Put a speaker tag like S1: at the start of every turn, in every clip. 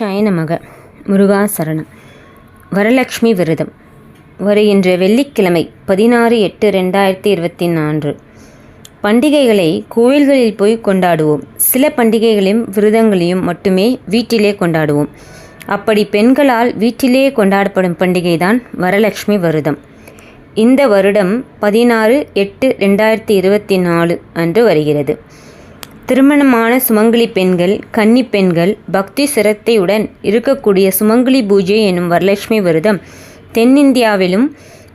S1: சயனமக முருகா சரணம். வரலக்ஷ்மி விரதம். வருகின்ற வெள்ளிக்கிழமை பதினாறு எட்டு ரெண்டாயிரத்தி இருபத்தி நான்கு. பண்டிகைகளை கோயில்களில் போய் கொண்டாடுவோம். சில பண்டிகைகளையும் விரதங்களையும் மட்டுமே வீட்டிலே கொண்டாடுவோம். அப்படி பெண்களால் வீட்டிலே கொண்டாடப்படும் பண்டிகைதான் வரலக்ஷ்மி விரதம். இந்த வருடம் பதினாறு எட்டு ரெண்டாயிரத்தி இருபத்தி நாலு அன்று வருகிறது. திருமணமான சுமங்கலி பெண்கள் கன்னி பெண்கள் பக்தி சிரத்தையுடன் இருக்கக்கூடிய சுமங்கலி பூஜை எனும் வரலட்சுமி விரதம் தென்னிந்தியாவிலும்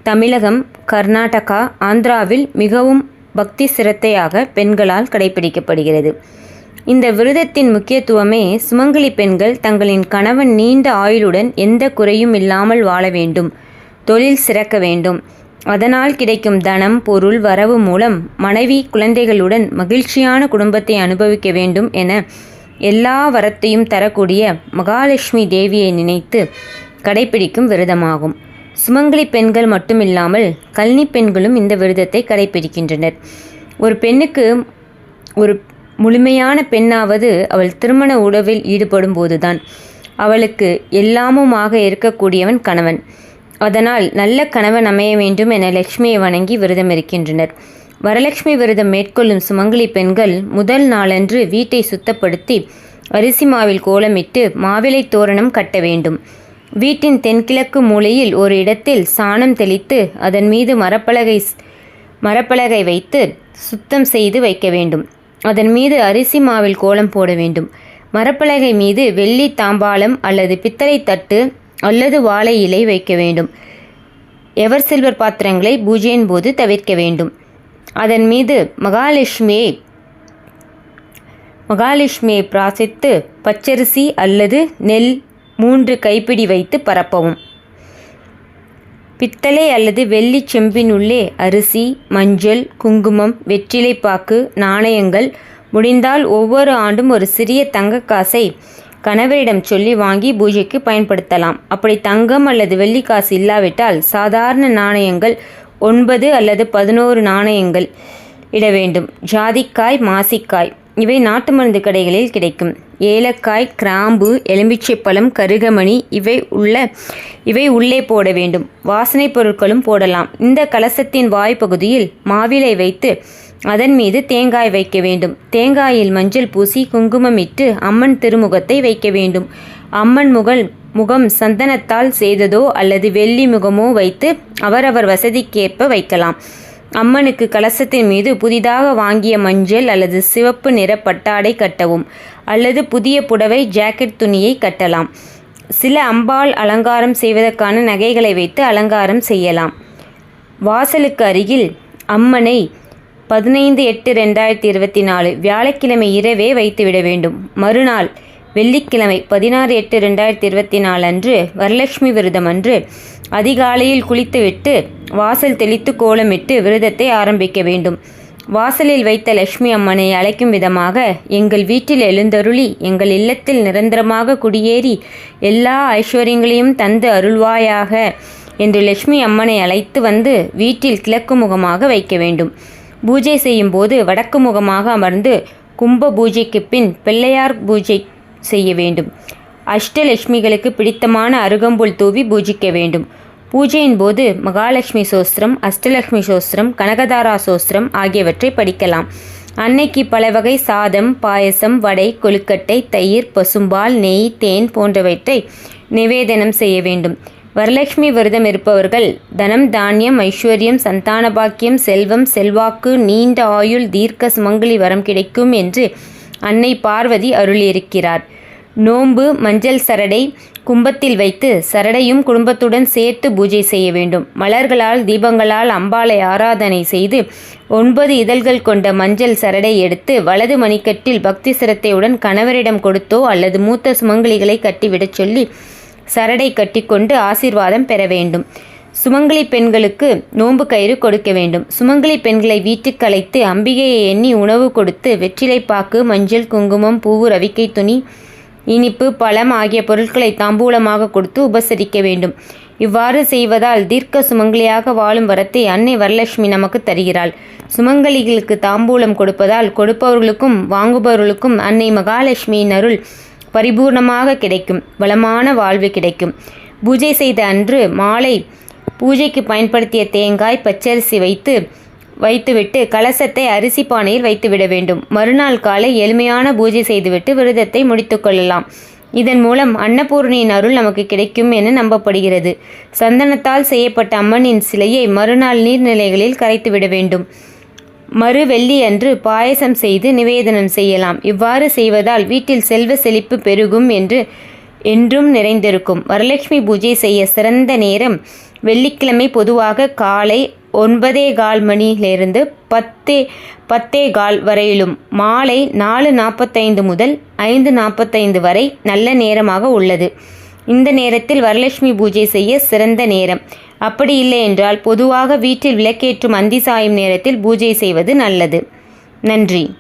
S1: தமிழகம் கர்நாடகா ஆந்திராவில் மிகவும் பக்தி சிரத்தையாக பெண்களால் கடைபிடிக்கப்படுகிறது. இந்த விரதத்தின் முக்கியத்துவமே சுமங்கலி பெண்கள் தங்களின் கணவன் நீண்ட ஆயுளுடன் எந்த குறையும் இல்லாமல் வாழ வேண்டும் தொழில் சிறக்க வேண்டும் அதனால் கிடைக்கும் தனம் பொருள் வரவு மூலம் மனைவி குழந்தைகளுடன் மகிழ்ச்சியான குடும்பத்தை அனுபவிக்க வேண்டும் என எல்லா வரத்தையும் தரக்கூடிய மகாலட்சுமி தேவியை நினைத்து கடைபிடிக்கும் விரதமாகும். சுமங்கலி பெண்கள் மட்டுமில்லாமல் கல்னி பெண்களும் இந்த விரதத்தை கடைபிடிக்கின்றனர் ஒரு பெண்ணுக்கு ஒரு முழுமையான பெண்ணாவது அவள் திருமண உறவில் ஈடுபடும் போதுதான் அவளுக்கு எல்லாமுமாக இருக்கக்கூடியவன் கணவன். அதனால் நல்ல கணவன் அமைய வேண்டும் என லட்சுமியை வணங்கி விரதம் இருக்கின்றனர். வரலட்சுமி விரதம் மேற்கொள்ளும் சுமங்கலி பெண்கள் முதல் நாளன்று வீட்டை சுத்தப்படுத்தி அரிசி மாவில் கோலமிட்டு மாவிலை தோரணம் கட்ட வேண்டும். வீட்டின் தென்கிழக்கு மூலையில் ஒரு இடத்தில் சாணம் தெளித்து அதன் மீது மரப்பலகை மரப்பலகை வைத்து சுத்தம் செய்து வைக்க வேண்டும். அதன் மீது அரிசி மாவில் கோலம் போட வேண்டும். மரப்பலகை மீது வெள்ளி தாம்பாளம் அல்லது பித்தளை தட்டு அல்லது வாழை இலை வைக்க வேண்டும். எவர் சில்வர் பாத்திரங்களை பூஜையின் போது தவிர்க்க வேண்டும். அதன் மீது மகாலட்சுமியை மகாலட்சுமியை பிராசித்து பச்சரிசி அல்லது நெல் மூன்று கைப்பிடி வைத்து பரப்பவும். பித்தளை அல்லது வெள்ளி செம்பினுள்ளே அரிசி மஞ்சள் குங்குமம் வெற்றிலைப்பாக்கு நாணயங்கள் முடிந்தால் ஒவ்வொரு ஆண்டும் ஒரு சிறிய தங்க காசை கணவரிடம் சொல்லி வாங்கி பூஜைக்கு பயன்படுத்தலாம். அப்படி தங்கம் அல்லது வெள்ளிக்காசு இல்லாவிட்டால் சாதாரண நாணயங்கள் ஒன்பது அல்லது பதினோரு நாணயங்கள் இட வேண்டும். ஜாதிக்காய் மாசிக்காய் இவை நாட்டு மருந்து கடைகளில் கிடைக்கும். ஏலக்காய் கிராம்பு எலும்பிச்சைப்பழம் கருகமணி இவை உள்ள இவை உள்ளே போட வேண்டும். வாசனை பொருட்களும் போடலாம். இந்த கலசத்தின் வாய்ப்பகுதியில் மாவிலை வைத்து அதன் மீது தேங்காய் வைக்க வேண்டும். தேங்காயில் மஞ்சள் பூசி குங்குமம் இட்டு அம்மன் திருமுகத்தை வைக்க வேண்டும். அம்மன் முகல் முகம் சந்தனத்தால் செய்ததோ அல்லது வெள்ளி முகமோ வைத்து அவரவர் வசதிக்கேற்ப வைக்கலாம். அம்மனுக்கு கலசத்தின் மீது புதிதாக வாங்கிய மஞ்சள் அல்லது சிவப்பு நிற பட்டாடை கட்டவும் அல்லது புதிய புடவை ஜாக்கெட் துணியை கட்டலாம். சில அம்பாள் அலங்காரம் செய்வதற்கான நகைகளை வைத்து அலங்காரம் செய்யலாம். வாசலுக்கு அருகில் அம்மனை பதினைந்து எட்டு ரெண்டாயிரத்தி இருபத்தி நாலு வியாழக்கிழமை இரவே வைத்துவிட வேண்டும். மறுநாள் வெள்ளிக்கிழமை பதினாறு எட்டு ரெண்டாயிரத்தி இருபத்தி நாலு அன்று வரலட்சுமி விரதம் அன்று அதிகாலையில் குளித்துவிட்டு வாசல் தெளித்து கோலமிட்டு விரதத்தை ஆரம்பிக்க வேண்டும். வாசலில் வைத்த லட்சுமி அம்மனை அழைக்கும் விதமாக எங்கள் வீட்டில் எழுந்தருளி எங்கள் இல்லத்தில் நிரந்தரமாக குடியேறி எல்லா ஐஸ்வர்யங்களையும் தந்து அருள்வாயாக என்று லட்சுமி அம்மனை அழைத்து வந்து வீட்டில் கிழக்கு முகமாக வைக்க வேண்டும். பூஜை செய்யும் போது வடக்கு முகமாக அமர்ந்து கும்ப பூஜைக்கு பின் பிள்ளையார் பூஜை செய்ய வேண்டும். அஷ்டலட்சுமிகளுக்கு பிடித்தமான அருகம்புல் தூவி பூஜிக்க வேண்டும். பூஜையின் போது மகாலட்சுமி சோஸ்திரம் அஷ்டலட்சுமி சோஸ்திரம் கனகதாரா சோஸ்திரம் ஆகியவற்றை படிக்கலாம். அன்னைக்கு பல வகை சாதம் பாயசம் வடை கொழுக்கட்டை தயிர் பசும்பால் நெய் தேன் போன்றவற்றை நிவேதனம் செய்ய வேண்டும். வரலட்சுமி விரதம் இருப்பவர்கள் தனம் தானியம் ஐஸ்வர்யம் சந்தான பாக்கியம் செல்வம் செல்வாக்கு நீண்ட ஆயுள் தீர்க்க சுமங்கலி வரம் கிடைக்கும் என்று அன்னை பார்வதி அருளியிருக்கிறார். நோன்பு மஞ்சள் சரடை கும்பத்தில் வைத்து சரடையும் குடும்பத்துடன் சேர்த்து பூஜை செய்ய வேண்டும். மலர்களால் தீபங்களால் அம்பாளை ஆராதனை செய்து ஒன்பது இதழ்கள் கொண்ட மஞ்சள் சரடை எடுத்து வலது மணிக்கட்டில் பக்தி சிரத்தையுடன் கணவரிடம் கொடுத்தோ அல்லது மூத்த சுமங்கலிகளை கட்டிவிடச் சொல்லி சரடை கட்டிக்கொண்டு ஆசீர்வாதம் பெற வேண்டும். சுமங்கலி பெண்களுக்கு நோன்பு கயிறு கொடுக்க வேண்டும். சுமங்கலி பெண்களை வீட்டுக்கு அழைத்து அம்பிகையை எண்ணி உணவு கொடுத்து வெற்றிலைப்பாக்கு மஞ்சள் குங்குமம் பூவு ரவிக்கை துணி இனிப்பு பழம் ஆகிய பொருட்களை தாம்பூலமாக கொடுத்து உபசரிக்க வேண்டும். இவ்வாறு செய்வதால் தீர்க்க சுமங்கலியாக வாழும் வரத்தை அன்னை வரலட்சுமி நமக்கு தருகிறாள். சுமங்கலிகளுக்கு தாம்பூலம் கொடுப்பதால் கொடுப்பவர்களுக்கும் வாங்குபவர்களுக்கும் அன்னை மகாலட்சுமியின் அருள் பரிபூர்ணமாக கிடைக்கும் வளமான வாழ்வு கிடைக்கும். பூஜை செய்த அன்று மாலை பூஜைக்கு பயன்படுத்திய தேங்காய் பச்சரிசி வைத்து வைத்துவிட்டு கலசத்தை அரிசி பானையில் வைத்துவிட வேண்டும். மறுநாள் காலை எளிமையான பூஜை செய்துவிட்டு விரதத்தை முடித்துக்கொள்ளலாம் இதன் மூலம் அன்னபூர்ணியின் அருள் நமக்கு கிடைக்கும் என நம்பப்படுகிறது. சந்தனத்தால் செய்யப்பட்ட அம்மனின் சிலையை மறுநாள் நீர்நிலைகளில் கரைத்துவிட வேண்டும். மறு வெள்ளி அன்று பாயசம் செய்து நிவேதனம் செய்யலாம். இவ்வாறு செய்வதால் வீட்டில் செல்வ செழிப்பு பெருகும் என்று என்றும் நிறைந்திருக்கும். வரலட்சுமி பூஜை செய்ய சிறந்த நேரம் வெள்ளிக்கிழமை பொதுவாக காலை ஒன்பதே கால் மணியிலிருந்து பத்தே பத்தே கால் வரையிலும். மாலை நாலு நாற்பத்தைந்து முதல் ஐந்து நாற்பத்தைந்து வரை நல்ல நேரமாக உள்ளது. இந்த நேரத்தில் வரலட்சுமி பூஜை செய்ய சிறந்த நேரம். அப்படி இல்லை என்றால் பொதுவாக வீட்டில் விளக்கேற்றும் அந்தி சாயும் நேரத்தில் பூஜை செய்வது நல்லது. நன்றி.